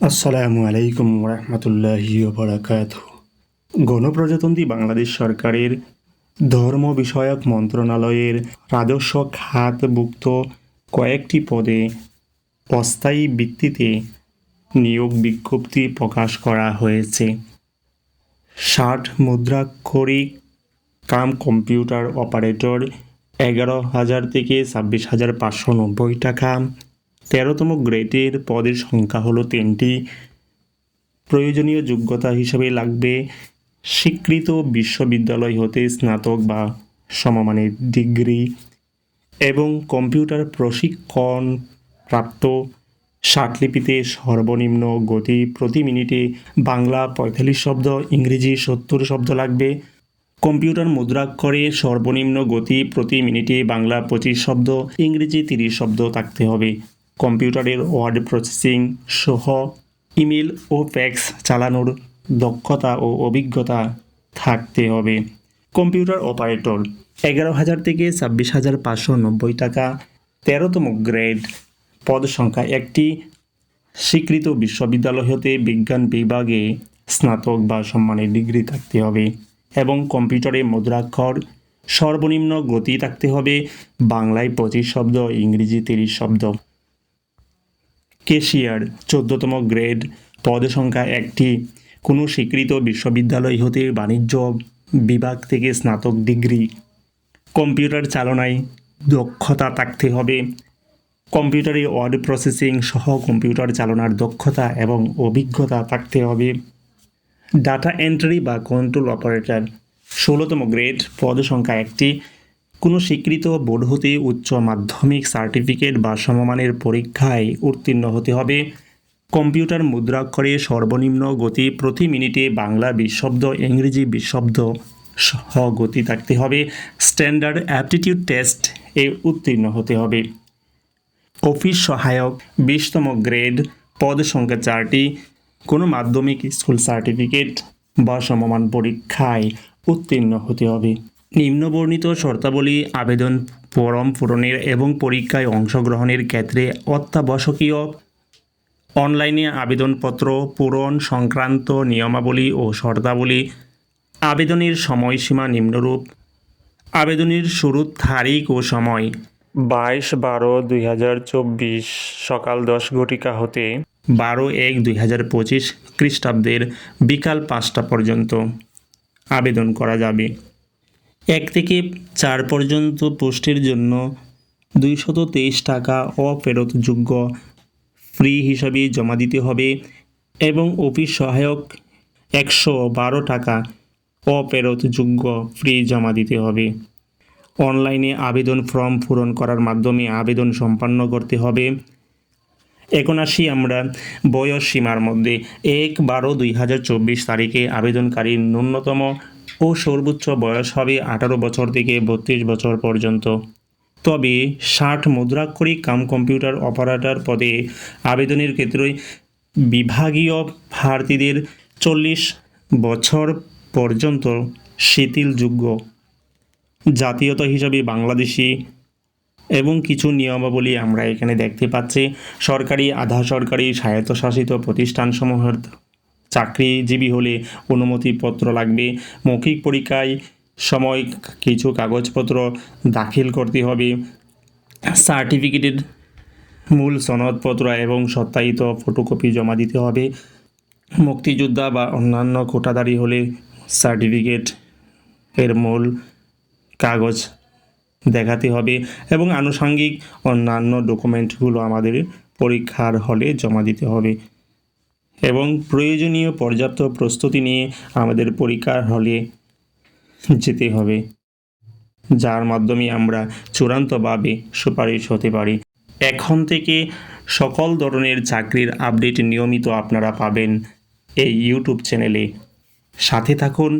আসসালামু আলাইকুম রহমতুল্লাহি বরাকাত গণপ্রজাতন্ত্রী বাংলাদেশ সরকারের ধর্ম বিষয়ক মন্ত্রণালয়ের রাজস্ব খাতভুক্ত কয়েকটি পদে অস্থায়ী ভিত্তিতে নিয়োগ বিজ্ঞপ্তি প্রকাশ করা হয়েছে। ষাট মুদ্রাক্ষরিক কাম কম্পিউটার অপারেটর, এগারো হাজার থেকে ছাব্বিশ হাজার পাঁচশো নব্বই টাকা। তেরোতম গ্রেডের পদের সংখ্যা হলো তিনটি। প্রয়োজনীয় যোগ্যতা হিসেবে লাগবে স্বীকৃত বিশ্ববিদ্যালয় হতে স্নাতক বা সমমানের ডিগ্রি এবং কম্পিউটার প্রশিক্ষণ প্রাপ্ত ষাটলিপিতে সর্বনিম্ন গতি প্রতি মিনিটে বাংলা পঁয়তাল্লিশ শব্দ, ইংরেজি সত্তর শব্দ লাগবে। কম্পিউটার মুদ্রাক্ষরে সর্বনিম্ন গতি প্রতি মিনিটে বাংলা পঁচিশ শব্দ, ইংরেজি তিরিশ শব্দ থাকতে হবে। কম্পিউটারের ওয়ার্ড প্রসেসিং সহ ইমেল ও ফ্যাক্স চালানোর দক্ষতা ও অভিজ্ঞতা থাকতে হবে। কম্পিউটার অপারেটর, এগারো হাজার থেকে ছাব্বিশ হাজার পাঁচশো নব্বই টাকা, তেরোতম গ্রেড। পদ সংখ্যা একটি। স্বীকৃত বিশ্ববিদ্যালয় হতে বিজ্ঞান বিভাগে স্নাতক বা সম্মানের ডিগ্রি থাকতে হবে এবং কম্পিউটারে মুদ্রাক্ষর, সর্বনিম্ন গতি থাকতে হবে। বাংলায় পঁচিশ শব্দ, ইংরেজি তিরিশ শব্দ। কেশিয়ার চোদ্দতম গ্রেড পদ সংখ্যা একটি। কোনো স্বীকৃত বিশ্ববিদ্যালয় হতে বাণিজ্য বিভাগ থেকে স্নাতক ডিগ্রি। কম্পিউটার চালনায় দক্ষতা থাকতে হবে। কম্পিউটারে ওয়ার্ড প্রসেসিং সহ কম্পিউটার চালনার দক্ষতা এবং অভিজ্ঞতা থাকতে হবে। ডাটা এন্ট্রি বা কন্ট্রোল অপারেটর। ষোলোতম গ্রেড পদ সংখ্যা একটি। কোনো স্বীকৃত বোর্ড হতে উচ্চ মাধ্যমিক সার্টিফিকেট বা সমমানের পরীক্ষায় উত্তীর্ণ হতে হবে। কম্পিউটার মুদ্রাক্ষরে সর্বনিম্ন গতি প্রতি মিনিটে বাংলা বিশব্দ, ইংরেজি বিশব্দ সহ গতি থাকতে হবে। স্ট্যান্ডার্ড অ্যাপটিটিউড টেস্ট এ উত্তীর্ণ হতে হবে। অফিস সহায়ক, বিশতম গ্রেড, পদ সংখ্যা চারটি, কোনো মাধ্যমিক স্কুল সার্টিফিকেট বা সমমান পরীক্ষায় উত্তীর্ণ হতে হবে। নিম্নবর্ণিত শর্তাবলী আবেদন ফরম পূরণের এবং পরীক্ষায় অংশগ্রহণের ক্ষেত্রে অত্যাবশ্যকীয় অনলাইনে আবেদনপত্র পূরণ সংক্রান্ত নিয়মাবলী ও শর্তাবলী, আবেদনের সময়সীমা নিম্নরূপ, আবেদনের শুরুর তারিখ ও সময় বাইশ বারো দুই হাজার চব্বিশ সকাল দশ ঘটিকা হতে বারো এক দুই হাজার পঁচিশ খ্রিস্টাব্দের বিকাল পাঁচটা পর্যন্ত আবেদন করা যাবে। এক থেকে চার পর্যন্ত পোস্টের জন্য দুইশত তেইশ টাকা অফেরতযোগ্য ফ্রি হিসাবে জমা দিতে হবে এবং অফিস সহায়ক একশো বারো টাকা অফেরতযোগ্য ফ্রি জমা দিতে হবে। অনলাইনে আবেদন ফর্ম পূরণ করার মাধ্যমে আবেদন সম্পন্ন করতে হবে। এখন আসি আমরা বয়স সীমার মধ্যে। এক বারো দুই হাজার চব্বিশ তারিখে আবেদনকারীর ন্যূনতম ও সর্বোচ্চ বয়স হবে আঠারো বছর থেকে বত্রিশ বছর পর্যন্ত। তবে ষাট মুদ্রাক্ষরিক কাম কম্পিউটার অপারেটর পদে আবেদনের ক্ষেত্রে বিভাগীয় প্রার্থীদের চল্লিশ বছর পর্যন্ত শিথিলযোগ্য। জাতীয়তা হিসাবে বাংলাদেশি এবং কিছু নিয়মাবলী আমরা এখানে দেখতে পাচ্ছি। সরকারি, আধা সরকারি স্বায়ত্তশাসিত প্রতিষ্ঠানসমূহের চাকরিজীবী হলে অনুমতিপত্র লাগবে। মৌখিক পরীক্ষায় সময় কিছু কাগজপত্র দাখিল করতে হবে। সার্টিফিকেটের মূল সনদপত্র এবং সত্যায়িত ফটোকপি জমা দিতে হবে। মুক্তিযোদ্ধা বা অন্যান্য কোটাদারি হলে সার্টিফিকেট এর মূল কাগজ দেখাতে হবে এবং আনুষাঙ্গিক অন্যান্য ডকুমেন্টগুলো আমাদের পরীক্ষার হলে জমা দিতে হবে। এবং প্রয়োজনীয় পর্যাপ্ত প্রস্তুতি নিয়ে আমাদের পরীক্ষার হলে যেতে হবে, যার মাধ্যমে আমরা চূড়ান্তভাবে সুপারিশ হতে পারি। এখন থেকে সকল ধরনের চাকরির আপডেট নিয়মিত আপনারা পাবেন এই ইউটিউব চ্যানেলে। সাথে থাকুন।